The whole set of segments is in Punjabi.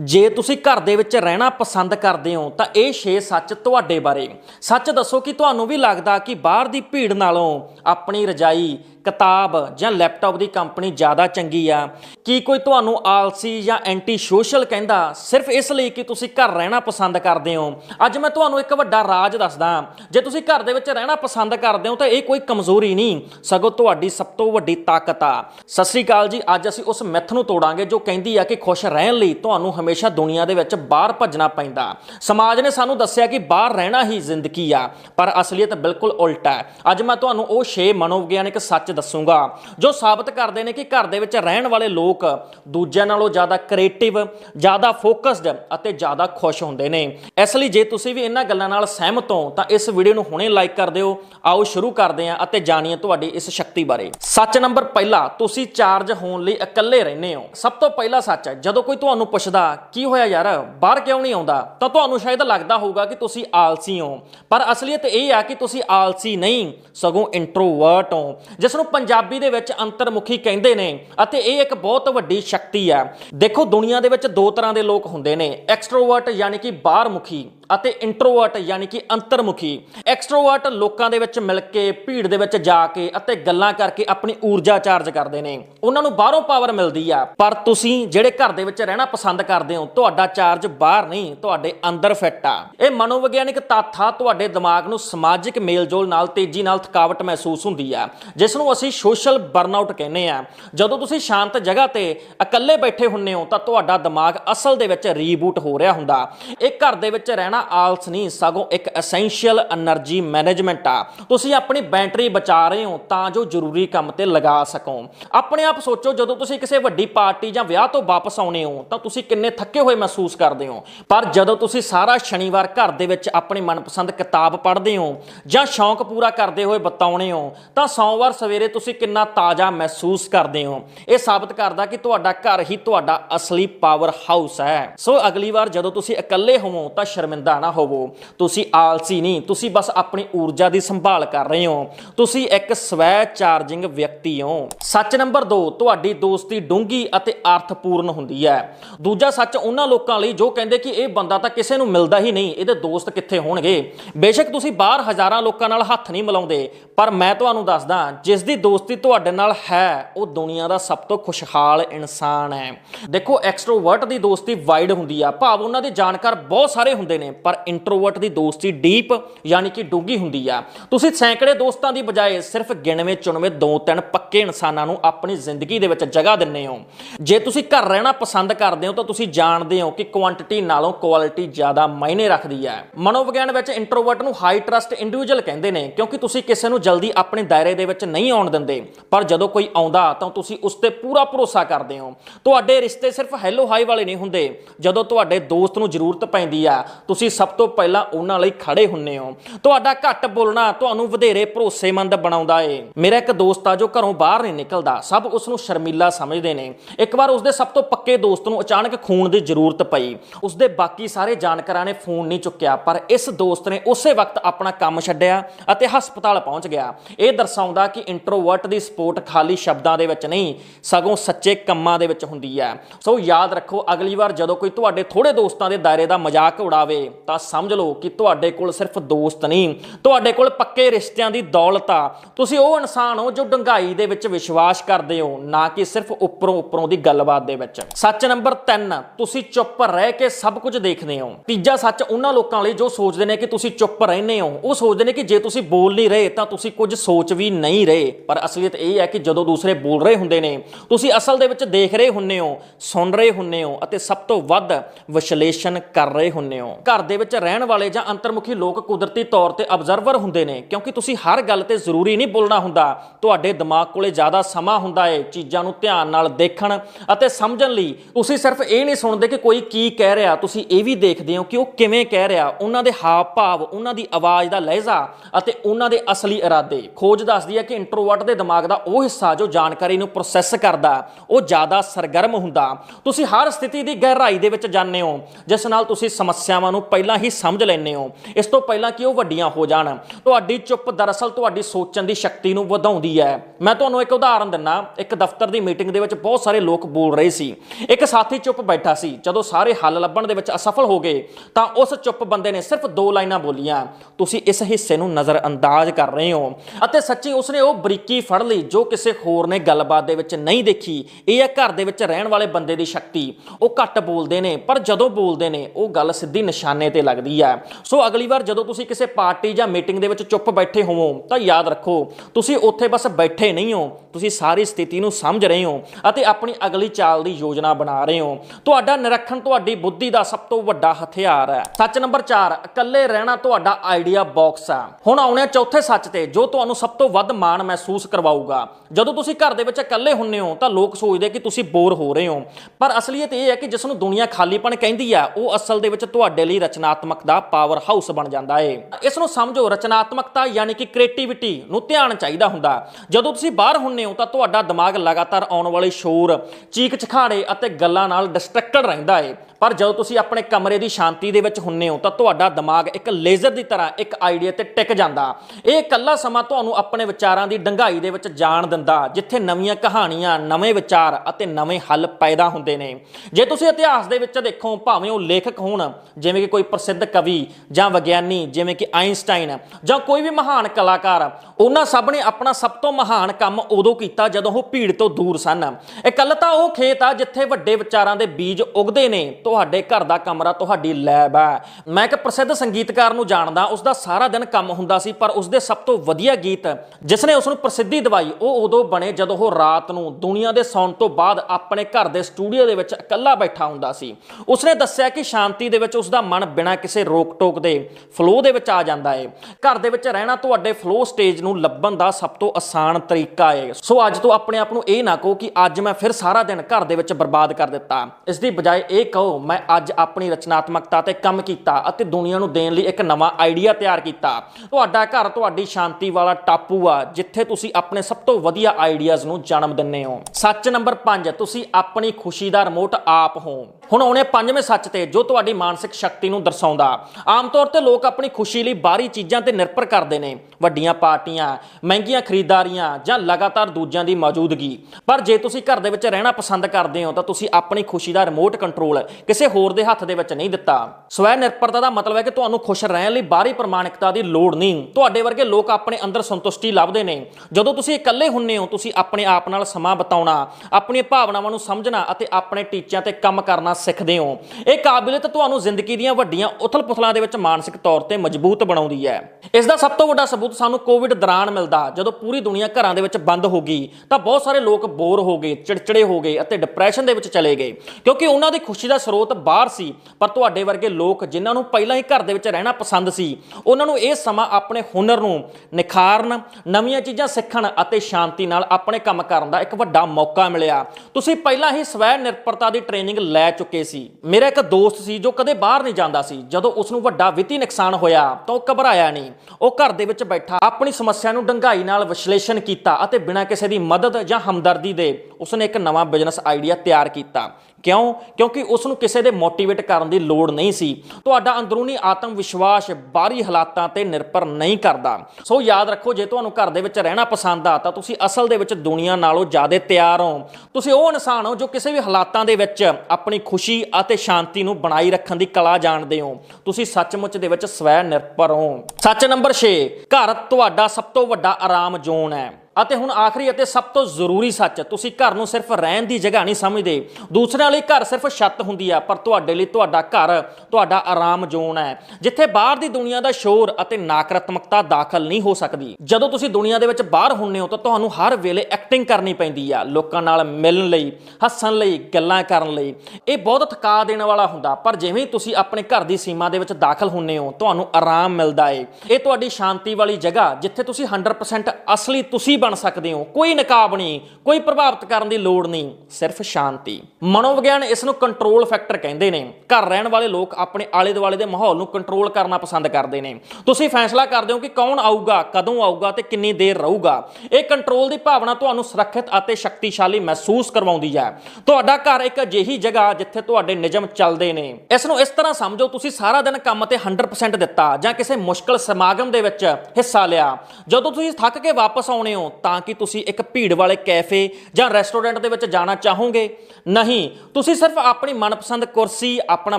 ਜੇ ਤੁਸੀਂ ਘਰ ਦੇ ਵਿੱਚ ਰਹਿਣਾ ਪਸੰਦ ਕਰਦੇ ਹੋ, ਤਾਂ ਇਹ 6 ਸੱਚ ਤੁਹਾਡੇ ਬਾਰੇ। ਸੱਚ ਦੱਸੋ ਕਿ ਤੁਹਾਨੂੰ ਵੀ ਲੱਗਦਾ ਕਿ ਬਾਹਰ ਦੀ ਭੀੜ ਨਾਲੋਂ ਆਪਣੀ ਰਜਾਈ ਕਿਤਾਬ ਜਾਂ ਲੈਪਟਾਪ ਦੀ ਕੰਪਨੀ ਜ਼ਿਆਦਾ ਚੰਗੀ ਆ। ਕੀ ਕੋਈ ਤੁਹਾਨੂੰ ਆਲਸੀ ਜਾਂ ਐਂਟੀ ਸੋਸ਼ਲ ਕਹਿੰਦਾ? ਸਿਰਫ ਇਸ ਲਈ ਕਿ ਤੁਸੀਂ ਘਰ ਰਹਿਣਾ ਪਸੰਦ ਕਰਦੇ ਹੋ। ਅੱਜ ਮੈਂ ਤੁਹਾਨੂੰ ਇੱਕ ਵੱਡਾ ਰਾਜ ਦੱਸਦਾ। ਜੇ ਤੁਸੀਂ ਘਰ ਦੇ ਵਿੱਚ ਰਹਿਣਾ ਪਸੰਦ ਕਰਦੇ ਹੋ ਤਾਂ ਇਹ ਕੋਈ ਕਮਜ਼ੋਰੀ ਨਹੀਂ। ਸਗੋਂ ਤੁਹਾਡੀ ਸਭ ਤੋਂ ਵੱਡੀ ਤਾਕਤ ਆ। ਸਤਿ ਸ੍ਰੀ ਅਕਾਲ ਜੀ, ਅੱਜ ਅਸੀਂ ਉਸ ਮਿੱਥ ਨੂੰ ਤੋੜਾਂਗੇ ਜੋ ਕਹਿੰਦੀ ਆ ਕਿ ਖੁਸ਼ ਰਹਿਣ ਲਈ ਤੁਹਾਨੂੰ ਹਮੇਸ਼ਾ ਦੁਨੀਆ ਦੇ ਵਿੱਚ ਬਾਹਰ ਭੱਜਣਾ ਪੈਂਦਾ। ਸਮਾਜ ਨੇ ਸਾਨੂੰ ਦੱਸਿਆ ਕਿ ਬਾਹਰ ਰਹਿਣਾ ਹੀ ਜ਼ਿੰਦਗੀ ਆ, ਪਰ ਅਸਲੀਅਤ ਬਿਲਕੁਲ ਉਲਟਾ ਹੈ। ਅੱਜ ਮੈਂ ਤੁਹਾਨੂੰ ਉਹ 6 ਮਨੋਵਿਗਿਆਨਿਕ ਸੱਚ ਦੱਸੂਗਾ। ਜੋ ਸਾਬਤ ਕਰਦੇ ਨੇ ਕਿ ਘਰ ਦੇ ਵਿੱਚ ਰਹਿਣ ਵਾਲੇ ਲੋਕ ਦੂਜਿਆਂ ਨਾਲੋਂ ਜ਼ਿਆਦਾ ਕ੍ਰੀਏਟਿਵ ਜ਼ਿਆਦਾ ਫੋਕਸਡ ਅਤੇ ਜ਼ਿਆਦਾ ਖੁਸ਼ ਹੁੰਦੇ ਨੇ। ਇਸ ਲਈ ਜੇ ਤੁਸੀਂ ਵੀ ਇਹਨਾਂ ਗੱਲਾਂ ਨਾਲ ਸਹਿਮਤ ਹੋ, ਤਾਂ ਇਸ ਵੀਡੀਓ ਨੂੰ ਹੁਣੇ ਲਾਈਕ ਕਰ ਦਿਓ। ਆਓ ਸ਼ੁਰੂ ਕਰਦੇ ਹਾਂ ਅਤੇ ਜਾਣੀਏ ਤੁਹਾਡੀ ਇਸ ਸ਼ਕਤੀ ਬਾਰੇ। ਸੱਚ ਨੰਬਰ ਪਹਿਲਾ, ਤੁਸੀਂ ਚਾਰਜ ਹੋਣ ਲਈ ਇਕੱਲੇ ਰਹਿੰਦੇ ਹੋ। ਸਭ ਤੋਂ ਪਹਿਲਾ ਸੱਚ ਹੈ ਜਦੋਂ ਕੋਈ ਤੁਹਾਨੂੰ ਪੁੱਛਦਾ, ਕੀ ਹੋਇਆ ਯਾਰ? ਬਾਹਰ ਕਿਉਂ ਨਹੀਂ ਆਉਂਦਾ? ਤਾਂ ਤੁਹਾਨੂੰ ਸ਼ਾਇਦ ਲੱਗਦਾ ਹੋਊਗਾ ਕਿ ਤੁਸੀਂ ਆਲਸੀ ਹੋ। ਪਰ ਅਸਲੀਅਤ ਇਹ ਆ ਕਿ ਤੁਸੀਂ ਆਲਸੀ ਨਹੀਂ, ਸਗੋਂ ਇੰਟਰੋਵਰਟ ਹੋ। ਜਿਸ ਨੂੰ ਪੰਜਾਬੀ ਦੇ ਵਿੱਚ ਅੰਤਰਮੁਖੀ ਕਹਿੰਦੇ ਨੇ ਅਤੇ ਇਹ ਇੱਕ ਬਹੁਤ ਵੱਡੀ ਸ਼ਕਤੀ ਆ ਦੇਖੋ ਦੁਨੀਆ ਦੇ ਵਿੱਚ ਦੋ ਤਰ੍ਹਾਂ ਦੇ ਲੋਕ ਹੁੰਦੇ ਨੇ ਐਕਸਟਰੋਵਰਟ ਯਾਨੀ ਕਿ ਬਾਹਰਮੁਖੀ। ਅਤੇ ਇੰਟਰੋਵਰਟ ਯਾਨੀ ਕਿ ਅੰਤਰਮੁਖੀ ਐਕਸਟਰੋਵਰਟ ਲੋਕਾਂ ਦੇ ਵਿੱਚ ਮਿਲ ਕੇ, ਭੀੜ ਦੇ ਵਿੱਚ ਜਾ ਕੇ ਅਤੇ ਗੱਲਾਂ ਕਰਕੇ ਆਪਣੀ ਊਰਜਾ ਚਾਰਜ ਕਰਦੇ ਨੇ। ਉਹਨਾਂ ਨੂੰ ਬਾਹਰੋਂ ਪਾਵਰ ਮਿਲਦੀ ਆ। ਪਰ ਤੁਸੀਂ ਜਿਹੜੇ ਘਰ ਦੇ ਵਿੱਚ ਰਹਿਣਾ ਪਸੰਦ ਕਰਦੇ ਹੋ, ਤੁਹਾਡਾ ਚਾਰਜ ਬਾਹਰ ਨਹੀਂ, ਤੁਹਾਡੇ ਅੰਦਰ ਫਿੱਟ ਆ। ਇਹ ਮਨੋਵਿਗਿਆਨਿਕ ਤੱਥ ਤੁਹਾਡੇ ਦਿਮਾਗ ਨੂੰ ਸਮਾਜਿਕ ਮੇਲਜੋਲ ਨਾਲ ਤੇਜ਼ੀ ਨਾਲ ਥਕਾਵਟ ਮਹਿਸੂਸ ਹੁੰਦੀ ਆ। ਜਿਸ ਨੂੰ ਅਸੀਂ ਸੋਸ਼ਲ ਬਰਨਆਊਟ ਕਹਿੰਦੇ ਆ। ਜਦੋਂ ਤੁਸੀਂ ਸ਼ਾਂਤ ਜਗ੍ਹਾ ਤੇ ਇਕੱਲੇ ਬੈਠੇ ਹੁੰਨੇ ਹੋ, ਤਾਂ ਤੁਹਾਡਾ ਦਿਮਾਗ ਅਸਲ ਦੇ ਵਿੱਚ ਰੀਬੂਟ ਹੋ ਰਿਹਾ ਹੁੰਦਾ। ਇਹ ਘਰ ਦੇ ਵਿੱਚ ਰਹਿਣਾ ਆਲਸ ਨਹੀਂ, ਸਗੋਂ ਇੱਕ ਐਸੈਂਸ਼ੀਅਲ એનર્ਜੀ ਮੈਨੇਜਮੈਂਟ ਆ। ਤੁਸੀਂ ਆਪਣੀ ਬੈਟਰੀ ਬਚਾ ਰਹੇ ਹੋ ਤਾਂ ਜੋ ਜ਼ਰੂਰੀ ਕੰਮ ਤੇ ਲਗਾ ਸਕੋ। ਆਪਣੇ ਆਪ ਸੋਚੋ, ਜਦੋਂ ਤੁਸੀਂ ਕਿਸੇ ਵੱਡੀ ਪਾਰਟੀ ਜਾਂ ਵਿਆਹ ਤੋਂ ਵਾਪਸ ਆਉਨੇ ਹੋ, ਤਾਂ ਤੁਸੀਂ ਕਿੰਨੇ ਥੱਕੇ ਹੋਏ ਮਹਿਸੂਸ ਕਰਦੇ ਹੋ। ਪਰ ਜਦੋਂ ਤੁਸੀਂ ਸਾਰਾ ਸ਼ਨੀਵਾਰ ਘਰ ਦੇ ਵਿੱਚ ਆਪਣੀ ਮਨਪਸੰਦ ਕਿਤਾਬ ਪੜ੍ਹਦੇ ਹੋ ਜਾਂ ਸ਼ੌਂਕ ਪੂਰਾ ਕਰਦੇ ਹੋਏ ਬਤਾਉਨੇ ਹੋ, ਤਾਂ ਸੋਮਵਾਰ ਸਵੇਰੇ ਤੁਸੀਂ ਕਿੰਨਾ ਤਾਜ਼ਾ ਮਹਿਸੂਸ ਕਰਦੇ ਹੋ। ਇਹ ਸਾਬਤ ਕਰਦਾ ਕਿ ਤੁਹਾਡਾ ਘਰ ਹੀ ਤੁਹਾਡਾ ਅਸਲੀ ਪਾਵਰ ਹਾਊਸ ਹੈ। ਸੋ ਅਗਲੀ ਵਾਰ ਜਦੋਂ ਤੁਸੀਂ ਇਕੱਲੇ ਹੋਵੋ, ਤਾਂ ਸ਼ਰਮਿੰਦਾ ਨਾ ਹੋਵੋ। ਤੁਸੀਂ ਆਲਸੀ ਨਹੀਂ, ਤੁਸੀਂ ਬਸ ਆਪਣੀ ਊਰਜਾ ਦੀ ਸੰਭਾਲ ਕਰ ਰਹੇ ਹੋ। ਤੁਸੀਂ ਇੱਕ ਸਵੈ ਚਾਰਜਿੰਗ ਵਿਅਕਤੀ ਹੋ। ਸੱਚ ਨੰਬਰ 2 ਤੁਹਾਡੀ ਦੋਸਤੀ ਡੂੰਗੀ ਅਤੇ ਅਰਥਪੂਰਨ ਹੁੰਦੀ ਹੈ। ਦੂਜਾ ਸੱਚ ਉਹਨਾਂ ਲੋਕਾਂ ਲਈ ਜੋ ਕਹਿੰਦੇ ਕਿ ਇਹ ਬੰਦਾ ਤਾਂ ਕਿਸੇ ਨੂੰ ਮਿਲਦਾ ਹੀ ਨਹੀਂ, ਇਹਦੇ ਦੋਸਤ ਕਿੱਥੇ ਹੋਣਗੇ? ਬੇਸ਼ੱਕ ਤੁਸੀਂ ਬਾਹਰ ਹਜ਼ਾਰਾਂ ਲੋਕਾਂ ਨਾਲ ਹੱਥ ਨਹੀਂ ਮਿਲਾਉਂਦੇ, ਪਰ ਮੈਂ ਤੁਹਾਨੂੰ ਦੱਸਦਾ, ਜਿਸ ਦੀ ਦੋਸਤੀ ਤੁਹਾਡੇ ਨਾਲ ਹੈ, ਉਹ ਦੁਨੀਆ ਦਾ ਸਭ ਤੋਂ ਖੁਸ਼ਹਾਲ ਇਨਸਾਨ ਹੈ। ਦੇਖੋ ਐਕਸਟਰੋਵਰਟ ਦੀ ਦੋਸਤੀ ਵਾਈਡ ਹੁੰਦੀ ਆ। ਭਾਵ ਉਹਨਾਂ ਦੇ ਜਾਣਕਾਰ ਬਹੁਤ ਸਾਰੇ ਹੁੰਦੇ ਨੇ। ਪਰ ਇੰਟਰੋਵਰਟ ਦੀ ਦੋਸਤੀ ਡੀਪ ਯਾਨੀ ਕਿ ਡੂੰਗੀ ਹੁੰਦੀ ਆ। ਤੁਸੀਂ ਸੈਂਕੜੇ ਦੋਸਤਾਂ ਦੀ ਬਜਾਏ ਸਿਰਫ ਗਿਣਵੇਂ, ਚੁਣਵੇਂ ਦੋ ਤਿੰਨ ਪੱਕੇ ਇਨਸਾਨਾਂ ਨੂੰ ਆਪਣੀ ਜ਼ਿੰਦਗੀ ਦੇ ਵਿੱਚ ਜਗ੍ਹਾ ਦਿੰਦੇ ਹੋ। ਜੇ ਤੁਸੀਂ ਘਰ ਰਹਿਣਾ ਪਸੰਦ ਕਰਦੇ ਹੋ ਤਾਂ ਤੁਸੀਂ ਜਾਣਦੇ ਹੋ ਕਿ ਕੁਆਂਟੀਟੀ ਨਾਲੋਂ ਕੁਆਲਿਟੀ ਜ਼ਿਆਦਾ ਮਾਇਨੇ ਰੱਖਦੀ ਹੈ ਮਨੋਵਿਗਿਆਨ ਵਿੱਚ ਇੰਟਰੋਵਰਟ ਨੂੰ ਹਾਈ ਟਰਸਟ ਇੰਡੀਵਿਜੂਅਲ ਕਹਿੰਦੇ ਨੇ, ਕਿਉਂਕਿ ਤੁਸੀਂ ਕਿਸੇ ਨੂੰ ਜਲਦੀ ਆਪਣੇ ਦਾਇਰੇ ਦੇ ਵਿੱਚ ਨਹੀਂ ਆਉਣ ਦਿੰਦੇ। ਪਰ ਜਦੋਂ ਕੋਈ ਆਉਂਦਾ ਤਾਂ ਤੁਸੀਂ ਉਸ ਤੇ ਪੂਰਾ ਭਰੋਸਾ ਕਰਦੇ ਹੋ। ਤੁਹਾਡੇ ਰਿਸ਼ਤੇ ਸਿਰਫ ਹੈਲੋ ਹਾਈ ਵਾਲੇ ਨਹੀਂ ਹੁੰਦੇ। ਜਦੋਂ ਤੁਹਾਡੇ ਦੋਸਤ ਨੂੰ ਜ਼ਰੂਰਤ ਪੈਂਦੀ ਆ, ਤੁਸੀਂ ਤੁਸੀਂ ਸਭ ਤੋਂ ਪਹਿਲਾਂ ਉਹਨਾਂ ਲਈ ਖੜੇ ਹੁੰਨੇ ਹੋ। ਤੁਹਾਡਾ ਘੱਟ ਬੋਲਣਾ ਤੁਹਾਨੂੰ ਵਧੇਰੇ ਭਰੋਸੇਮੰਦ ਬਣਾਉਂਦਾ ਏ। ਮੇਰਾ ਇੱਕ ਦੋਸਤ ਆ ਜੋ ਘਰੋਂ ਬਾਹਰ ਨਹੀਂ ਨਿਕਲਦਾ। ਸਭ ਉਸ ਨੂੰ ਸ਼ਰਮੀਲਾ ਸਮਝਦੇ ਨੇ। ਇੱਕ ਵਾਰ ਉਸਦੇ ਸਭ ਤੋਂ ਪੱਕੇ ਦੋਸਤ ਨੂੰ ਅਚਾਨਕ ਖੂਨ ਦੀ ਜ਼ਰੂਰਤ ਪਈ। ਉਸਦੇ ਬਾਕੀ ਸਾਰੇ ਜਾਣਕਾਰਾਂ ਨੇ ਫੋਨ ਨਹੀਂ ਚੁੱਕਿਆ, ਪਰ ਇਸ ਦੋਸਤ ਨੇ ਉਸੇ ਵਕਤ ਆਪਣਾ ਕੰਮ ਛੱਡਿਆ ਅਤੇ ਹਸਪਤਾਲ ਪਹੁੰਚ ਗਿਆ। ਇਹ ਦਰਸਾਉਂਦਾ ਕਿ ਇੰਟਰੋਵਰਟ ਦੀ ਸਪੋਰਟ ਖਾਲੀ ਸ਼ਬਦਾਂ ਦੇ ਵਿੱਚ ਨਹੀਂ, ਸਗੋਂ ਸੱਚੇ ਕੰਮਾਂ ਦੇ ਵਿੱਚ ਹੁੰਦੀ ਹੈ। ਸੋ ਯਾਦ ਰੱਖੋ, ਅਗਲੀ ਵਾਰ ਜਦੋਂ ਕੋਈ ਤੁਹਾਡੇ ਥੋੜੇ ਦੋਸਤਾਂ ਦੇ ਦਾਇਰੇ ਦਾ ਮਜ਼ਾਕ ਉਡਾਵੇ ਤਾਂ ਸਮਝ ਲਓ ਕਿ ਤੁਹਾਡੇ ਕੋਲ ਸਿਰਫ ਦੋਸਤ ਨਹੀਂ, ਤੁਹਾਡੇ ਕੋਲ ਪੱਕੇ ਰਿਸ਼ਤਿਆਂ ਦੀ ਦੌਲਤ ਆ। ਤੁਸੀਂ ਉਹ ਇਨਸਾਨ ਹੋ ਜੋ ਡੰਗਾਈ ਦੇ ਵਿੱਚ ਵਿਸ਼ਵਾਸ ਕਰਦੇ ਹੋ, ਨਾ ਕਿ ਸਿਰਫ ਉੱਪਰੋਂ ਉੱਪਰੋਂ ਦੀ ਗੱਲਬਾਤ ਦੇ ਵਿੱਚ। ਸੱਚ ਨੰਬਰ 3 ਤੁਸੀਂ ਚੁੱਪ ਰਹਿ ਕੇ ਸਭ ਕੁਝ ਦੇਖਦੇ ਹੋ। ਤੀਜਾ ਸੱਚ, ਉਹਨਾਂ ਲੋਕਾਂ ਲਈ ਜੋ ਸੋਚਦੇ ਨੇ ਕਿ ਤੁਸੀਂ ਚੁੱਪ ਰਹਿੰਦੇ ਹੋ, ਉਹ ਸੋਚਦੇ ਨੇ ਕਿ ਜੇ ਤੁਸੀਂ ਬੋਲ ਨਹੀਂ ਰਹੇ ਤਾਂ ਤੁਸੀਂ ਕੁਝ ਸੋਚ ਵੀ ਨਹੀਂ ਰਹੇ। ਪਰ ਅਸਲੀਅਤ ਇਹ ਹੈ ਕਿ ਜਦੋਂ ਦੂਸਰੇ ਬੋਲ ਰਹੇ ਹੁੰਦੇ ਨੇ, ਤੁਸੀਂ ਅਸਲ ਦੇ ਵਿੱਚ ਦੇਖ ਰਹੇ ਹੁੰਨੇ ਹੋ, ਸੁਣ ਰਹੇ ਹੁੰਨੇ ਹੋ ਅਤੇ ਸਭ ਤੋਂ ਵੱਧ ਵਿਸ਼ਲੇਸ਼ਣ ਕਰ ਰਹੇ ਹੁੰਨੇ ਹੋ। ਘਰ ਦੇ ਵਿੱਚ ਰਹਿਣ ਵਾਲੇ ਜਾਂ ਅੰਤਰਮੁਖੀ ਲੋਕ ਕੁਦਰਤੀ ਤੌਰ ਤੇ ਅਬਜ਼ਰਵਰ ਹੁੰਦੇ ਨੇ, ਕਿਉਂਕਿ ਤੁਸੀਂ ਹਰ ਗੱਲ ਤੇ ਜ਼ਰੂਰੀ ਨਹੀਂ ਬੋਲਣਾ ਹੁੰਦਾ। ਤੁਹਾਡੇ ਦਿਮਾਗ ਕੋਲੇ ਜ਼ਿਆਦਾ ਸਮਾਂ ਹੁੰਦਾ ਏ, ਚੀਜ਼ਾਂ ਨੂੰ ਧਿਆਨ ਨਾਲ ਦੇਖਣ ਅਤੇ ਸਮਝਣ ਲਈ। ਤੁਸੀਂ ਸਿਰਫ ਇਹ ਨਹੀਂ ਸੁਣਦੇ ਕਿ ਕੋਈ ਕੀ ਕਹਿ ਰਿਹਾ, ਤੁਸੀਂ ਇਹ ਵੀ ਦੇਖਦੇ ਹੋ ਕਿ ਉਹ ਕਿਵੇਂ ਕਹਿ ਰਿਹਾ। ਉਹਨਾਂ ਦੇ ਹਾਵ ਭਾਵ ਉਹਨਾਂ ਦੀ ਆਵਾਜ਼ ਦਾ ਲਹਿਜ਼ਾ ਅਤੇ ਉਹਨਾਂ ਦੇ ਅਸਲੀ ਇਰਾਦੇ। ਖੋਜ ਦੱਸਦੀ ਹੈ ਕਿ ਇੰਟਰੋਵਰਟ ਦੇ ਦਿਮਾਗ ਦਾ ਉਹ ਹਿੱਸਾ ਜੋ ਜਾਣਕਾਰੀ ਨੂੰ ਪ੍ਰੋਸੈਸ ਕਰਦਾ, ਉਹ ਜ਼ਿਆਦਾ ਸਰਗਰਮ ਹੁੰਦਾ। ਤੁਸੀਂ ਹਰ ਸਥਿਤੀ ਦੀ ਗਹਿਰਾਈ ਦੇ ਵਿੱਚ ਜਾਂਦੇ ਹੋ, ਜਿਸ ਨਾਲ ਤੁਸੀਂ ਸਮੱਸਿਆਵਾਂ ਨੂੰ ਪਹਿਲਾਂ ਹੀ ਸਮਝ ਲੈਂਦੇ ਹੋ। ਇਸ ਤੋਂ ਪਹਿਲਾਂ ਕਿ ਉਹ ਵੱਡੀਆਂ ਹੋ ਜਾਣ। ਤੁਹਾਡੀ ਚੁੱਪ ਦਰਅਸਲ ਤੁਹਾਡੀ ਸੋਚਣ ਦੀ ਸ਼ਕਤੀ ਨੂੰ ਵਧਾਉਂਦੀ ਹੈ। ਮੈਂ ਤੁਹਾਨੂੰ ਇੱਕ ਉਦਾਹਰਨ ਦਿੰਨਾ। ਇੱਕ ਦਫ਼ਤਰ ਦੀ ਮੀਟਿੰਗ ਦੇ ਵਿੱਚ ਬਹੁਤ ਸਾਰੇ ਲੋਕ ਬੋਲ ਰਹੇ ਸੀ। ਇੱਕ ਸਾਥੀ ਚੁੱਪ ਬੈਠਾ ਸੀ। ਜਦੋਂ ਸਾਰੇ ਹੱਲ ਲੱਭਣ ਦੇ ਵਿੱਚ ਅਸਫਲ ਹੋ ਗਏ, ਤਾਂ ਉਸ ਚੁੱਪ ਬੰਦੇ ਨੇ ਸਿਰਫ ਦੋ ਲਾਈਨਾਂ ਬੋਲੀਆਂ, ਤੁਸੀਂ ਇਸ ਹਿੱਸੇ ਨੂੰ ਨਜ਼ਰ ਅੰਦਾਜ਼ ਕਰ ਰਹੇ ਹੋ। ਅਤੇ ਸੱਚੀ ਉਸਨੇ ਉਹ ਬਰੀਕੀ ਫੜ ਲਈ ਜੋ ਕਿਸੇ ਹੋਰ ਨੇ ਗੱਲਬਾਤ ਦੇ ਵਿੱਚ ਨਹੀਂ ਦੇਖੀ। ਇਹ ਹੈ ਘਰ ਦੇ ਵਿੱਚ ਰਹਿਣ ਵਾਲੇ ਬੰਦੇ ਦੀ ਸ਼ਕਤੀ। ਉਹ ਘੱਟ ਬੋਲਦੇ ਨੇ, ਪਰ ਜਦੋਂ ਬੋਲਦੇ ਨੇ, ਉਹ ਗੱਲ ਸਿੱਧੀ ਨਿਸ਼ਾਨੇ ਤੇ ਲੱਗਦੀ ਹੈ ਸੋ ਅਗਲੀ ਵਾਰ ਜਦੋਂ ਤੁਸੀਂ ਕਿਸੇ ਪਾਰਟੀ ਜਾਂ ਮੀਟਿੰਗ ਦੇ ਵਿੱਚ ਚੁੱਪ ਬੈਠੇ ਹੋਵੋ, ਤਾਂ ਯਾਦ ਰੱਖੋ, ਤੁਸੀਂ ਉੱਥੇ ਬਸ ਬੈਠੇ ਨਹੀਂ ਹੋ। ਤੁਸੀਂ ਸਾਰੀ ਸਥਿਤੀ ਨੂੰ ਸਮਝ ਰਹੇ ਹੋ ਅਤੇ ਆਪਣੀ ਅਗਲੀ ਚਾਲ ਦੀ ਯੋਜਨਾ ਬਣਾ ਰਹੇ ਹੋ। ਤੁਹਾਡਾ ਨਿਰਖਣ, ਤੁਹਾਡੀ ਬੁੱਧੀ ਦਾ ਸਭ ਤੋਂ ਵੱਡਾ ਹਥਿਆਰ ਹੈ। ਸੱਚ ਨੰਬਰ 4 ਇਕੱਲੇ ਰਹਿਣਾ ਤੁਹਾਡਾ ਆਈਡੀਆ ਬਾਕਸ ਹੈ ਹੁਣ ਆਉਣੇ ਚੌਥੇ ਸੱਚ ਤੇ, ਜੋ ਤੁਹਾਨੂੰ ਸਭ ਤੋਂ ਵੱਧ ਮਾਣ ਮਹਿਸੂਸ ਕਰਵਾਊਗਾ। ਜਦੋਂ ਤੁਸੀਂ ਘਰ ਦੇ ਵਿੱਚ ਇਕੱਲੇ ਹੁੰਨੇ ਹੋ, ਤਾਂ ਲੋਕ ਸੋਚਦੇ ਕਿ ਤੁਸੀਂ ਬੋਰ ਹੋ ਰਹੇ ਹੋ। ਪਰ ਅਸਲੀਅਤ ਇਹ ਹੈ ਕਿ ਜਿਸ ਨੂੰ ਦੁਨੀਆ ਖਾਲੀਪਣ ਕਹਿੰਦੀ ਆ, ਉਹ ਅਸਲ ਦੇ ਵਿੱਚ ਤੁਹਾਡੇ ਲਈ ਰਚਨਾਤਮਕ ਦਾ ਪਾਵਰ ਹਾਊਸ ਬਣ ਜਾਂਦਾ ਏ। ਇਸ ਨੂੰ ਸਮਝੋ, ਰਚਨਾਤਮਕਤਾ ਯਾਨੀ ਕਿ ਕ੍ਰੀਏਟੀਵਿਟੀ ਨੂੰ ਧਿਆਨ ਚਾਹੀਦਾ ਹੁੰਦਾ। ਜਦੋਂ ਤੁਸੀਂ ਬਾਹਰ ਹੁੰਨੇ ਹੋ ਤਾਂ ਤੁਹਾਡਾ ਦਿਮਾਗ ਲਗਾਤਾਰ ਆਉਣ ਵਾਲੇ ਸ਼ੋਰ ਚੀਕ ਚਿਖਾੜੇ ਅਤੇ ਗੱਲਾਂ ਨਾਲ ਡਿਸਟਰੈਕਟਡ ਰਹਿੰਦਾ ਏ। ਪਰ ਜਦੋਂ ਤੁਸੀਂ ਆਪਣੇ ਕਮਰੇ ਦੀ ਸ਼ਾਂਤੀ ਦੇ ਵਿੱਚ ਹੁੰਨੇ ਹੋ ਤਾਂ ਤੁਹਾਡਾ ਦਿਮਾਗ ਇੱਕ ਲੇਜ਼ਰ ਦੀ ਤਰ੍ਹਾਂ ਇੱਕ ਆਈਡੀਆ ਤੇ ਟਿਕ ਜਾਂਦਾ। ਇਹ ਇਕੱਲਾ ਸਮਾਂ ਤੁਹਾਨੂੰ ਆਪਣੇ ਵਿਚਾਰਾਂ ਦੀ ਡੰਗਾਈ ਦੇ ਵਿੱਚ ਜਾਣ ਦਿੰਦਾ, ਜਿੱਥੇ ਨਵੀਆਂ ਕਹਾਣੀਆਂ, ਨਵੇਂ ਵਿਚਾਰ ਅਤੇ ਨਵੇਂ ਹੱਲ ਪੈਦਾ ਹੁੰਦੇ ਨੇ। ਜੇ ਤੁਸੀਂ ਇਤਿਹਾਸ ਦੇ ਵਿੱਚ ਦੇਖੋ, ਭਾਵੇਂ ਉਹ ਲੇਖਕ ਹੋਣ, ਜਿਵੇਂ ਕਿ ਕੋਈ ਪ੍ਰਸਿੱਧ ਕਵੀ ਜਾਂ ਵਿਗਿਆਨੀ ਜਿਵੇਂ ਕਿ ਆਇਨਸਟਾਈਨ ਜਾਂ ਕੋਈ ਵੀ ਮਹਾਨ ਕਲਾਕਾਰ, ਉਹਨਾਂ ਸਭ ਨੇ ਆਪਣਾ ਸਭ ਤੋਂ ਮਹਾਨ ਕੰਮ ਉਦੋਂ ਕੀਤਾ ਜਦੋਂ ਉਹ ਭੀੜ ਤੋਂ ਦੂਰ ਸਨ। ਇਕੱਲਤਾ ਉਹ ਖੇਤ ਆ ਜਿੱਥੇ ਵੱਡੇ ਵਿਚਾਰਾਂ ਦੇ ਬੀਜ ਉਗਦੇ ਨੇ। ਤੁਹਾਡੇ ਘਰ ਦਾ ਕਮਰਾ ਤੁਹਾਡੀ ਲੈਬ ਹੈ ਮੈਂ ਇੱਕ ਪ੍ਰਸਿੱਧ ਸੰਗੀਤਕਾਰ ਨੂੰ ਜਾਣਦਾ ਉਸ ਦਾ ਸਾਰਾ ਦਿਨ ਕੰਮ ਹੁੰਦਾ ਸੀ, ਪਰ ਉਸ ਦੇ ਸਭ ਤੋਂ ਵਧੀਆ ਗੀਤ ਜਿਸ ਨੇ ਉਸ ਨੂੰ ਪ੍ਰਸਿੱਧੀ ਦਿਵਾਈ, ਉਹ ਉਦੋਂ ਬਣੇ ਜਦੋਂ ਉਹ ਰਾਤ ਨੂੰ ਦੁਨੀਆ ਦੇ ਸੌਣ ਤੋਂ ਬਾਅਦ ਆਪਣੇ ਘਰ ਦੇ ਸਟੂਡੀਓ ਦੇ ਵਿੱਚ ਇਕੱਲਾ ਬੈਠਾ ਹੁੰਦਾ ਸੀ। ਉਸਨੇ ਦੱਸਿਆ ਕਿ ਸ਼ਾਂਤੀ ਦੇ ਵਿੱਚ ਉਸ ਦਾ ਮਨ ਬਿਨਾਂ ਕਿਸੇ ਰੋਕ ਟੋਕ ਦੇ ਫਲੋ ਦੇ ਵਿੱਚ ਆ ਜਾਂਦਾ ਹੈ ਘਰ ਦੇ ਵਿੱਚ ਰਹਿਣਾ ਤੁਹਾਡੇ ਫਲੋ ਸਟੇਜ ਨੂੰ ਲੱਭਣ ਦਾ ਸਭ ਤੋਂ ਆਸਾਨ ਤਰੀਕਾ ਹੈ ਸੋ ਅੱਜ ਤੋਂ ਆਪਣੇ ਆਪ ਨੂੰ ਇਹ ਨਾ ਕਹੋ ਕਿ ਅੱਜ ਮੈਂ ਫਿਰ ਸਾਰਾ ਦਿਨ ਘਰ ਦੇ ਵਿੱਚ ਬਰਬਾਦ ਕਰ ਦਿੱਤਾ। ਇਸ ਦੀ ਬਜਾਏ ਇਹ ਕਹੋ, ਮੈਂ ਅੱਜ ਆਪਣੀ ਰਚਨਾਤਮਕਤਾ ਤੇ ਕੰਮ ਕੀਤਾ ਅਤੇ ਦੁਨੀਆ ਨੂੰ ਦੇਣ ਲਈ ਇੱਕ ਨਵਾਂ ਆਈਡੀਆ ਤਿਆਰ ਕੀਤਾ। ਤੁਹਾਡਾ ਘਰ ਤੁਹਾਡੀ ਸ਼ਾਂਤੀ ਵਾਲਾ ਟਾਪੂ ਆ, ਜਿੱਥੇ ਤੁਸੀਂ ਆਪਣੇ ਸਭ ਤੋਂ ਵਧੀਆ ਆਈਡੀਆਜ਼ ਨੂੰ ਜਨਮ ਦਿੰਦੇ ਹੋ। ਸੱਚ ਨੰਬਰ 5 ਤੁਸੀਂ ਆਪਣੀ ਖੁਸ਼ੀ ਦਾ ਰਿਮੋਟ ਆਪ ਹੋ। ਹੁਣ ਆਉਣੇ ਪੰਜਵੇਂ ਸੱਚ ਤੇ ਜੋ ਤੁਹਾਡੀ ਮਾਨਸਿਕ ਸ਼ਕਤੀ ਨੂੰ ਦਰਸਾਉਂਦਾ। ਆਮ ਤੌਰ ਤੇ ਲੋਕ ਆਪਣੀ ਖੁਸ਼ੀ ਲਈ ਬਾਹਰੀ ਚੀਜ਼ਾਂ ਤੇ ਨਿਰਭਰ ਕਰਦੇ ਨੇ। ਵੱਡੀਆਂ ਪਾਰਟੀਆਂ, ਮਹਿੰਗੀਆਂ ਖਰੀਦਦਾਰੀਆਂ ਜਾਂ ਲਗਾਤਾਰ ਦੂਜਿਆਂ ਦੀ ਮੌਜੂਦਗੀ। ਪਰ ਜੇ ਤੁਸੀਂ ਘਰ ਦੇ ਵਿੱਚ ਰਹਿਣਾ ਪਸੰਦ ਕਰਦੇ ਹੋ, ਤਾਂ ਤੁਸੀਂ ਆਪਣੀ ਖੁਸ਼ੀ ਦਾ ਰਿਮੋਟ ਕੰਟਰੋਲ ਕਿਸੇ ਹੋਰ ਦੇ ਹੱਥ ਦੇ ਵਿੱਚ ਨਹੀਂ ਦਿੱਤਾ। ਸਵੈ ਨਿਰਭਰਤਾ ਦਾ ਮਤਲਬ ਹੈ ਕਿ ਤੁਹਾਨੂੰ ਖੁਸ਼ ਰਹਿਣ ਲਈ ਬਾਹਰੀ ਪ੍ਰਮਾਣਿਕਤਾ ਦੀ ਲੋੜ ਨਹੀਂ। ਤੁਹਾਡੇ ਵਰਗੇ ਲੋਕ ਆਪਣੇ ਅੰਦਰ ਸੰਤੁਸ਼ਟੀ ਲੱਭਦੇ ਨੇ। ਜਦੋਂ ਤੁਸੀਂ ਇਕੱਲੇ ਹੁੰਨੇ ਹੋ, ਤੁਸੀਂ ਆਪਣੇ ਆਪ ਨਾਲ ਸਮਾਂ ਬਿਤਾਉਣਾ, ਆਪਣੀਆਂ ਭਾਵਨਾਵਾਂ ਨੂੰ ਸਮਝਣਾ ਅਤੇ ਆਪਣੇ ਟੀਚਿਆਂ ਤੇ ਕੰਮ ਕਰਨਾ ਸਿੱਖਦੇ ਹੋ। ਇਹ ਕਾਬਲੀਅਤ ਤੁਹਾਨੂੰ ਜ਼ਿੰਦਗੀ ਦੀਆਂ ਵੱਡੀਆਂ ਉਥਲ-ਪੁਥਲਾਂ ਦੇ ਵਿੱਚ ਮਾਨਸਿਕ ਤੌਰ ਤੇ ਮਜ਼ਬੂਤ ਬਣਾਉਂਦੀ ਹੈ। ਇਸ ਦਾ ਸਭ ਤੋਂ ਵੱਡਾ ਸਬੂਤ ਸਾਨੂੰ ਕੋਵਿਡ ਦੌਰਾਨ ਮਿਲਦਾ। ਜਦੋਂ ਪੂਰੀ ਦੁਨੀਆ ਘਰਾਂ ਦੇ ਵਿੱਚ ਬੰਦ ਹੋ ਗਈ, ਤਾਂ ਬਹੁਤ ਸਾਰੇ ਲੋਕ ਬੋਰ ਹੋ ਗਏ, ਚਿੜਚਿੜੇ ਹੋ ਗਏ ਅਤੇ ਡਿਪਰੈਸ਼ਨ ਦੇ ਵਿੱਚ ਚਲੇ ਗਏ। ਕਿਉਂਕਿ ਉਹਨਾਂ ਦੀ ਖੁਸ਼ੀ ਦਾ ਸਰੋਤ ਬਾਹਰ ਸੀ, ਪਰ ਤੁਹਾਡੇ ਵਰਗੇ ਲੋਕ ਜਿਨ੍ਹਾਂ ਨੂੰ ਪਹਿਲਾਂ ਹੀ ਘਰ ਦੇ ਵਿੱਚ ਰਹਿਣਾ ਪਸੰਦ ਸੀ, ਉਹਨਾਂ ਨੂੰ ਇਹ ਸਮਾਂ ਆਪਣੇ ਹੁਨਰ ਨੂੰ ਨਿਖਾਰਨ, ਨਵੀਆਂ ਚੀਜ਼ਾਂ ਸਿੱਖਣ ਅਤੇ ਸ਼ਾਂਤੀ ਨਾਲ ਆਪਣੇ ਕੰਮ ਕਰਨ ਦਾ ਇੱਕ ਵੱਡਾ ਮੌਕਾ ਮਿਲਿਆ। ਤੁਸੀਂ ਪਹਿਲਾਂ ਹੀ ਸਵੈ ਨਿਰਭਰਤਾ ਦੀ ਟ੍ਰੇਨਿੰਗ ਲੈ ਚੁੱਕੇ ਸੀ। ਮੇਰਾ ਇੱਕ ਦੋਸਤ ਸੀ ਜੋ ਕਦੇ ਬਾਹਰ ਨਹੀਂ ਜਾਂਦਾ। ਸੀ। ਜਦੋਂ ਉਸ ਨੂੰ ਵੱਡਾ ਵਿੱਤੀ ਨੁਕਸਾਨ ਹੋਇਆ, ਤਾਂ ਉਹ ਘਬਰਾਇਆ ਨਹੀਂ। ਉਹ ਘਰ ਦੇ ਵਿੱਚ ਬੈਠਾ, ਆਪਣੀ ਸਮੱਸਿਆ ਨੂੰ ਡੰਗਾਈ ਨਾਲ ਵਿਸ਼ਲੇਸ਼ਣ ਕੀਤਾ ਅਤੇ ਬਿਨਾਂ ਕਿਸੇ ਦੀ ਮਦਦ ਜਾਂ ਹਮਦਰਦੀ ਦੇ ਉਸਨੇ ਇੱਕ ਨਵਾਂ ਬਿਜ਼ਨਸ ਆਈਡੀਆ ਤਿਆਰ ਕੀਤਾ। ਕਿਉਂ? ਕਿਉਂਕਿ ਉਸ ਨੂੰ ਕਿਸੇ ਦੇ ਮੋਟੀਵੇਟ ਕਰਨ ਦੀ ਲੋੜ ਨਹੀਂ ਸੀ। ਤੁਹਾਡਾ ਅੰਦਰੂਨੀ ਆਤਮ ਵਿਸ਼ਵਾਸ ਬਾਹਰੀ ਹਾਲਾਤਾਂ ਤੇ ਨਿਰਭਰ ਨਹੀਂ ਕਰਦਾ। ਸੋ ਯਾਦ ਰੱਖੋ, ਜੇ ਤੁਹਾਨੂੰ ਘਰ ਦੇ ਵਿੱਚ ਰਹਿਣਾ ਪਸੰਦ ਆ, ਤਾਂ ਤੁਸੀਂ ਅਸਲ ਦੇ ਵਿੱਚ ਦੁਨੀਆ ਨਾਲੋਂ ਜ਼ਿਆਦਾ ਤਿਆਰ ਹੋ। ਤੁਸੀਂ ਉਹ ਇਨਸਾਨ ਹੋ ਜੋ ਕਿਸੇ ਵੀ ਹਾਲਾਤਾਂ ਦੇ ਵਿੱਚ ਆਪਣੀ ਖੁਸ਼ੀ ਅਤੇ ਸ਼ਾਂਤੀ ਨੂੰ ਬਣਾਈ ਰੱਖਣ ਦੀ ਕਲਾ ਜਾਣਦੇ ਹੋ। ਤੁਸੀਂ ਸੱਚਮੁੱਚ ਦੇ ਵਿੱਚ ਸਵੈ ਨਿਰਭਰ ਹੋ। ਸੱਚ ਨੰਬਰ 6 ਘਰ ਤੁਹਾਡਾ ਸਭ ਤੋਂ ਵੱਡਾ ਆਰਾਮ ਜ਼ੋਨ ਹੈ। ਅਤੇ ਹੁਣ ਆਖਰੀ ਅਤੇ ਸਭ ਤੋਂ ਜ਼ਰੂਰੀ ਸੱਚ, ਤੁਸੀਂ ਘਰ ਨੂੰ ਸਿਰਫ ਰਹਿਣ ਦੀ ਜਗ੍ਹਾ ਨਹੀਂ ਸਮਝਦੇ। ਦੂਸਰਿਆਂ ਲਈ ਘਰ ਸਿਰਫ ਛੱਤ ਹੁੰਦੀ ਆ, ਪਰ ਤੁਹਾਡੇ ਲਈ ਤੁਹਾਡਾ ਘਰ, ਤੁਹਾਡਾ ਆਰਾਮ ਜ਼ੋਨ ਹੈ, ਜਿੱਥੇ ਬਾਹਰ ਦੀ ਦੁਨੀਆ ਦਾ ਸ਼ੋਰ ਅਤੇ ਨਕਾਰਾਤਮਕਤਾ ਦਾਖਲ ਨਹੀਂ ਹੋ ਸਕਦੀ। ਜਦੋਂ ਤੁਸੀਂ ਦੁਨੀਆ ਦੇ ਵਿੱਚ ਬਾਹਰ ਹੁੰਨੇ ਹੋ, ਤਾਂ ਤੁਹਾਨੂੰ ਹਰ ਵੇਲੇ ਐਕਟਿੰਗ ਕਰਨੀ ਪੈਂਦੀ ਆ, ਲੋਕਾਂ ਨਾਲ ਮਿਲਣ ਲਈ, ਹੱਸਣ ਲਈ, ਗੱਲਾਂ ਕਰਨ ਲਈ। ਇਹ ਬਹੁਤ ਥਕਾ ਦੇਣ ਵਾਲਾ ਹੁੰਦਾ, ਪਰ ਜਿਵੇਂ ਤੁਸੀਂ ਆਪਣੇ ਘਰ ਦੀ ਸੀਮਾ ਦੇ ਵਿੱਚ ਦਾਖਲ ਹੁੰਨੇ ਹੋ, ਤੁਹਾਨੂੰ ਆਰਾਮ ਮਿਲਦਾ ਏ। ਇਹ ਤੁਹਾਡੀ ਸ਼ਾਂਤੀ ਵਾਲੀ ਜਗ੍ਹਾ, ਜਿੱਥੇ ਤੁਸੀਂ 100% ਅਸਲੀ ਤੁਸੀਂ ਬਣ ਸਕਦੇ ਹੋ, ਕੋਈ ਨਕਾਬ ਨਹੀਂ, ਕੋਈ ਪ੍ਰਭਾਵਿਤ ਕਰਨ ਦੀ ਲੋੜ ਨਹੀਂ, ਸਿਰਫ ਸ਼ਾਂਤੀ। ਮਨੋਵਿਗਿਆਨ ਇਸ ਨੂੰ ਕੰਟਰੋਲ ਫੈਕਟਰ ਕਹਿੰਦੇ ਨੇ। ਘਰ ਰਹਿਣ ਵਾਲੇ ਲੋਕ ਆਪਣੇ ਆਲੇ ਦੁਆਲੇ ਦੇ ਮਾਹੌਲ ਨੂੰ ਕੰਟਰੋਲ ਕਰਨਾ ਪਸੰਦ ਕਰਦੇ ਨੇ। ਤੁਸੀਂ ਫੈਸਲਾ ਕਰਦੇ ਹੋ ਕਿ ਕੌਣ ਆਊਗਾ, ਕਦੋਂ ਆਊਗਾ ਤੇ ਕਿੰਨੀ ਦੇਰ ਰਹੂਗਾ। ਇਹ ਕੰਟਰੋਲ ਦੀ ਭਾਵਨਾ ਤੁਹਾਨੂੰ ਸੁਰੱਖਿਅਤ ਅਤੇ ਸ਼ਕਤੀਸ਼ਾਲੀ ਮਹਿਸੂਸ ਕਰਵਾਉਂਦੀ ਹੈ। ਤੁਹਾਡਾ ਘਰ ਇੱਕ ਅਜਿਹੀ ਜਗ੍ਹਾ ਜਿੱਥੇ ਤੁਹਾਡੇ ਨਿਯਮ ਚੱਲਦੇ ਨੇ। ਇਸ ਨੂੰ ਇਸ ਤਰ੍ਹਾਂ ਸਮਝੋ, ਤੁਸੀਂ ਸਾਰਾ ਦਿਨ ਕੰਮ ਤੇ 100% ਦਿੱਤਾ ਜਾਂ ਕਿਸੇ ਮੁਸ਼ਕਲ ਸਮਾਗਮ ਦੇ ਵਿੱਚ ਹਿੱਸਾ ਲਿਆ। ਜਦੋਂ ਤੁਸੀਂ ਥੱਕ ਕੇ ਵਾਪਸ ਆਉਣੇ ਹੋ ਤਾਂ ਕਿ ਤੁਸੀਂ ਇੱਕ ਭੀੜ ਵਾਲੇ ਕੈਫੇ ਜਾਂ ਰੈਸਟੋਰੈਂਟ ਦੇ ਵਿੱਚ ਜਾਣਾ ਚਾਹੋਗੇ? ਨਹੀਂ, ਤੁਸੀਂ ਸਿਰਫ ਆਪਣੀ ਮਨਪਸੰਦ ਕੁਰਸੀ, ਆਪਣਾ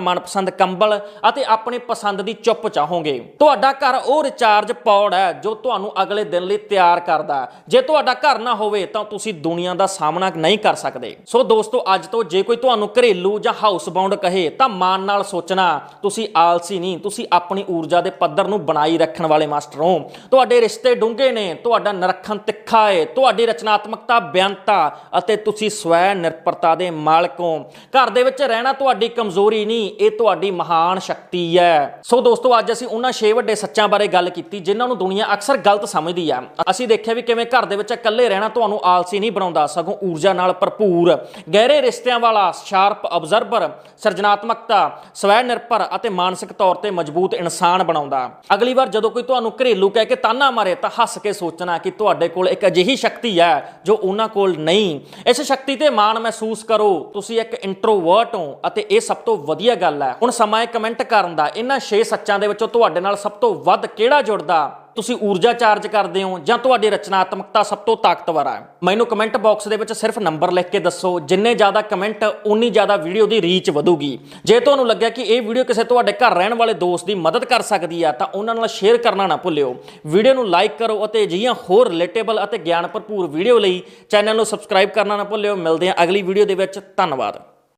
ਮਨਪਸੰਦ ਕੰਬਲ ਅਤੇ ਆਪਣੀ ਪਸੰਦ ਦੀ ਚੁੱਪ ਚਾਹੋਗੇ। ਤੁਹਾਡਾ ਘਰ ਉਹ ਰਿਚਾਰਜ ਪੌੜ ਹੈ ਜੋ ਤੁਹਾਨੂੰ ਅਗਲੇ ਦਿਨ ਲਈ ਤਿਆਰ ਕਰਦਾ ਜੇ ਤੁਹਾਡਾ ਘਰ ਨਾ ਹੋਵੇ ਤਾਂ ਤੁਸੀਂ ਦੁਨੀਆ ਦਾ ਸਾਹਮਣਾ ਨਹੀਂ ਕਰ ਸਕਦੇ। ਸੋ ਦੋਸਤੋ, ਅੱਜ ਤੋਂ ਜੇ ਕੋਈ ਤੁਹਾਨੂੰ ਘਰੇਲੂ ਜਾਂ ਹਾਊਸ ਬਾਉਂਡ ਕਹੇ, ਤਾਂ ਮਾਨ ਨਾਲ ਸੋਚਣਾ, ਤੁਸੀਂ ਆਲਸੀ ਨਹੀਂ, ਤੁਸੀਂ ਆਪਣੀ ਊਰਜਾ ਦੇ ਪੱਧਰ ਨੂੰ ਬਣਾਈ ਰੱਖਣ ਵਾਲੇ ਮਾਸਟਰ। ਹੋ ਤੁਹਾਡੇ ਰਿਸ਼ਤੇ ਡੂੰਘੇ ਨੇ, ਤੁਹਾਡਾ ਨਿਰਖਣ ਤਿੱਖਾ ਹੈ ਤੁਹਾਡੀ ਰਚਨਾਤਮਕਤਾ ਬੇਅੰਤਾ ਅਤੇ ਤੁਸੀਂ ਸਵੈ ਨਿਰਪਰਤਾ ਦੇ ਮਾਲਕ ਹੋ। ਘਰ ਦੇ ਵਿੱਚ ਰਹਿਣਾ ਤੁਹਾਡੀ ਕਮਜ਼ੋਰੀ ਨਹੀਂ, ਇਹ ਤੁਹਾਡੀ ਮਹਾਨ ਸ਼ਕਤੀ ਹੈ। ਸੋ ਦੋਸਤੋ, ਅੱਜ ਅਸੀਂ ਉਹਨਾਂ 6 ਵੱਡੇ ਸੱਚਾਂ ਬਾਰੇ ਗੱਲ ਕੀਤੀ, ਜਿਨ੍ਹਾਂ ਨੂੰ ਦੁਨੀਆ ਅਕਸਰ ਗਲਤ ਸਮਝਦੀ ਆ। ਅਸੀਂ ਦੇਖਿਆ ਵੀ ਕਿਵੇਂ ਘਰ ਦੇ ਵਿੱਚ ਇਕੱਲੇ ਰਹਿਣਾ ਤੁਹਾਨੂੰ ਆਲਸੀ ਨਹੀਂ ਬਣਾਉਂਦਾ, ਸਗੋਂ ਊਰਜਾ ਨਾਲ ਭਰਪੂਰ। ਗਹਿਰੇ ਰਿਸ਼ਤਿਆਂ ਵਾਲਾ ਸ਼ਾਰਪ ਅਬਜ਼ਰਵਰ ਸਿਰਜਣਾਤਮਕਤਾ ਸਵੈ ਨਿਰਭਰ ਅਤੇ ਮਾਨਸਿਕ ਤੌਰ ਤੇ ਮਜ਼ਬੂਤ ਇਨਸਾਨ ਬਣਾਉਂਦਾ। ਅਗਲੀ ਵਾਰ ਜਦੋਂ ਕੋਈ ਤੁਹਾਨੂੰ ਘਰੇਲੂ ਕਹਿ ਕੇ ਤਾਨਾ ਮਾਰੇ, ਤਾਂ ਹੱਸ ਕੇ ਸੋਚਣਾ ਕਿ ਤੁਹਾਡੇ ਕੋਲ ਇੱਕ ਅਜਿਹੀ ਸ਼ਕਤੀ ਹੈ ਜੋ ਉਹਨਾਂ ਕੋਲ ਨਹੀਂ। ਇਸ ਸ਼ਕਤੀ ਤੇ ਮਾਣ ਮਹਿਸੂਸ ਕਰੋ। ਤੁਸੀਂ ਇੱਕ ਇੰਟਰੋਵਰਟ ਹੋ ਅਤੇ ਇਹ ਸਭ ਤੋਂ ਵਧੀਆ ਗੱਲ ਹੈ। ਹੁਣ ਸਮਾਂ ਹੈ ਕਮੈਂਟ ਕਰਨ ਦਾ। ਇਹਨਾਂ 6 ਸੱਚਾਂ ਦੇ ਵਿੱਚੋਂ ਤੁਹਾਡੇ ਨਾਲ ਸਭ ਤੋਂ ਵੱਧ ਕਿਹੜਾ ਜੁੜਦਾ? ਤੁਸੀਂ ਊਰਜਾ ਚਾਰਜ ਕਰਦੇ ਹੋ ਜਾਂ ਤੁਹਾਡੀ ਰਚਨਾਤਮਕਤਾ ਸਭ ਤੋਂ ਤਾਕਤਵਰ ਹੈ ਮੈਨੂੰ ਕਮੈਂਟ ਬਾਕਸ ਦੇ ਵਿੱਚ ਸਿਰਫ ਨੰਬਰ ਲਿਖ ਕੇ ਦੱਸੋ, ਜਿੰਨੇ ਜ਼ਿਆਦਾ ਕਮੈਂਟ ਉਨੀ ਜ਼ਿਆਦਾ ਵੀਡੀਓ ਦੀ ਰੀਚ ਵਧੂਗੀ। ਜੇ ਤੁਹਾਨੂੰ ਲੱਗਿਆ ਕਿ ਇਹ ਵੀਡੀਓ ਕਿਸੇ ਤੁਹਾਡੇ ਘਰ ਰਹਿਣ ਵਾਲੇ ਦੋਸਤ ਦੀ ਮਦਦ ਕਰ ਸਕਦੀ ਆ, ਤਾਂ ਉਹਨਾਂ ਨਾਲ ਸ਼ੇਅਰ ਕਰਨਾ ਨਾ ਭੁੱਲਿਓ। ਵੀਡੀਓ ਨੂੰ ਲਾਈਕ ਕਰੋ ਅਤੇ ਅਜਿਹੀਆਂ ਹੋਰ ਰਿਲੇਟੇਬਲ ਅਤੇ ਗਿਆਨ ਭਰਪੂਰ ਵੀਡੀਓ ਲਈ ਚੈਨਲ ਨੂੰ ਸਬਸਕ੍ਰਾਈਬ ਕਰਨਾ ਨਾ ਭੁੱਲਿਓ। ਮਿਲਦੇ ਹਾਂ ਅਗਲੀ ਵੀਡੀਓ ਦੇ ਵਿੱਚ। ਧੰਨਵਾਦ।